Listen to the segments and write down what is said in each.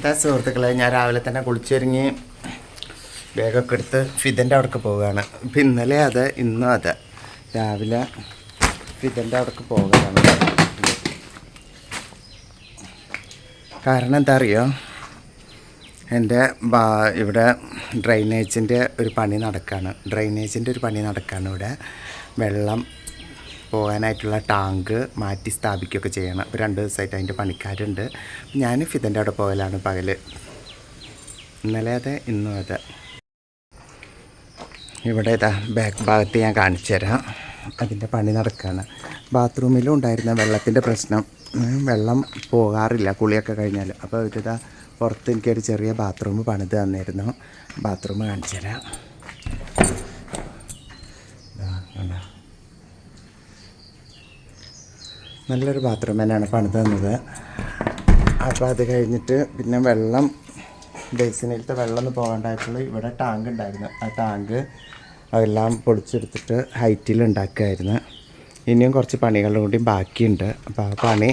ഇതാ സുഹൃത്തുക്കളെ ഞാൻ രാവിലെ തന്നെ കുളിച്ചൊരുങ്ങി. ബാഗൊക്കെ എടുത്ത് ഫിദന്റെ അവിടേക്ക് പോവുകയാണ്. ഇപ്പം ഇന്നലെ അത് ഇന്നും അത്. രാവിലെ ഫിദന്റെ അവിടേക്ക് പോവുകയാണ്. കാരണം എന്താ അറിയോ? എന്റെ ബാ ഇവിടെ ഡ്രൈനേജിന്റെ ഒരു പണി നടക്കുകയാണ് ഡ്രൈനേജിന്റെ ഒരു പണി നടക്കുകയാണ് ഇവിടെ. വെള്ളം പോകാനായിട്ടുള്ള ടാങ്ക് മാറ്റി സ്ഥാപിക്കുകയൊക്കെ ചെയ്യണം. രണ്ട് ദിവസമായിട്ട് അതിന്റെ പണിക്കാരുണ്ട്. ഞാൻ ഫിതന്റെ അവിടെ പോകലാണ് പകൽ ഇന്നലെ അതെ ഇന്നും അതെ. ഇവിടെ ഇതാ ബാക്ക് ഭാഗത്ത് ഞാൻ കാണിച്ചു തരാം. അതിന്റെ പണി നടക്കുകയാണ് ബാത്റൂമിലും ഉണ്ടായിരുന്ന വെള്ളത്തിന്റെ പ്രശ്നം. വെള്ളം പോകാറില്ല കുളിയൊക്കെ കഴിഞ്ഞാൽ അപ്പോൾ ഇതാ പുറത്ത് എനിക്കൊരു ചെറിയ ബാത്റൂം പണിത് തന്നിരുന്നു. ബാത്റൂം കാണിച്ചു തരാം ഇതാ, കണ്ടോ? നല്ലൊരു ബാത്റൂം തന്നെയാണ് പണിത് തന്നത്. അപ്പോൾ അത് കഴിഞ്ഞിട്ട് പിന്നെ വെള്ളം ബേസിനിലത്തെ വെള്ളം ഒന്ന് പോകേണ്ടായിട്ടുള്ള ഇവിടെ ടാങ്ക് ഉണ്ടായിരുന്നു. ആ ടാങ്ക് അതെല്ലാം പൊളിച്ചെടുത്തിട്ട് ഹൈറ്റിൽ ഉണ്ടാക്കുമായിരുന്നു ഇനിയും കുറച്ച് പണികളും കൂടി ബാക്കിയുണ്ട്. അപ്പോൾ ആ പണി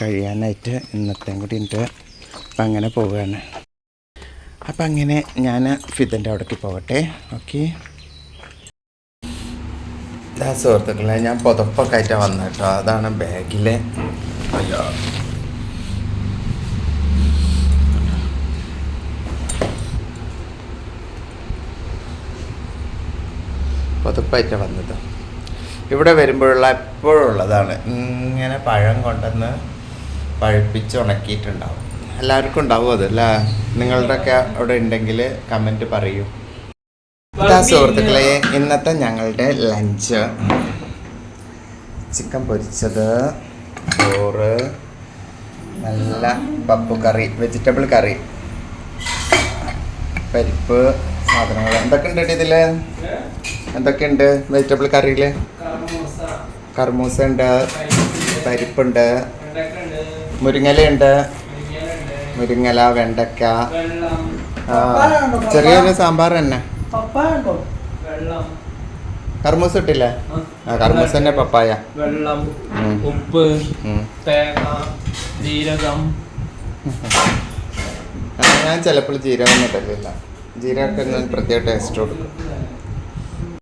കഴിയാനായിട്ട് ഇന്നത്തെയും കൂടി ഉണ്ട്. അപ്പം അങ്ങനെ പോവുകയാണ്. അപ്പം അങ്ങനെ ഞാൻ ഫിദന്റെ അവിടേക്ക് പോകട്ടെ. ഓക്കെ. ഇതാ സുഹൃത്തുക്കളെ ഞാൻ പുതപ്പൊക്കെ ആയിട്ടാണ് വന്നത് കേട്ടോ. അതാണ് ബാഗിലെ. അയ്യോ. പുതപ്പായിട്ടാണ് വന്നത്. ഇവിടെ വരുമ്പോഴുള്ള എപ്പോഴും ഉള്ളതാണ്. ഇങ്ങനെ പഴം കൊണ്ടുവന്ന് പഴുപ്പിച്ച് ഉണക്കിയിട്ടുണ്ടാവും. എല്ലാവർക്കും ഉണ്ടാവും അതല്ല നിങ്ങളുടെയൊക്കെ അവിടെ ഉണ്ടെങ്കിൽ കമന്റ് പറയൂ. ഇതാ സുഹൃത്തുക്കളെ ഇന്നത്തെ ഞങ്ങളുടെ ലഞ്ച് ചിക്കൻ പൊരിച്ചത് ചോറ് നല്ല പപ്പു കറി വെജിറ്റബിൾ കറി പരിപ്പ് സാധനങ്ങൾ. എന്തൊക്കെ ഉണ്ട് ഇതിൽ എന്തൊക്കെയുണ്ട് വെജിറ്റബിൾ കറിയിൽ കർമൂസ ഉണ്ട് പരിപ്പുണ്ട് മുരിങ്ങലയുണ്ട് മുരിങ്ങല വെണ്ടക്ക ചെറിയൊരു സാമ്പാർ തന്നെ. പപ്പായുണ്ടോ? വെള്ളം. ഇട്ടില്ലേ ആ. കർമൂസ തന്നെ പപ്പായ. വെള്ളം ഉപ്പ് തേങ്ങ ജീരകം. ഞാൻ ചിലപ്പോൾ ജീരകം ഇട്ടില്ല ജീരകത്തിന് ഞാൻ പ്രത്യേക ടേസ്റ്റ് കൊടുക്കും.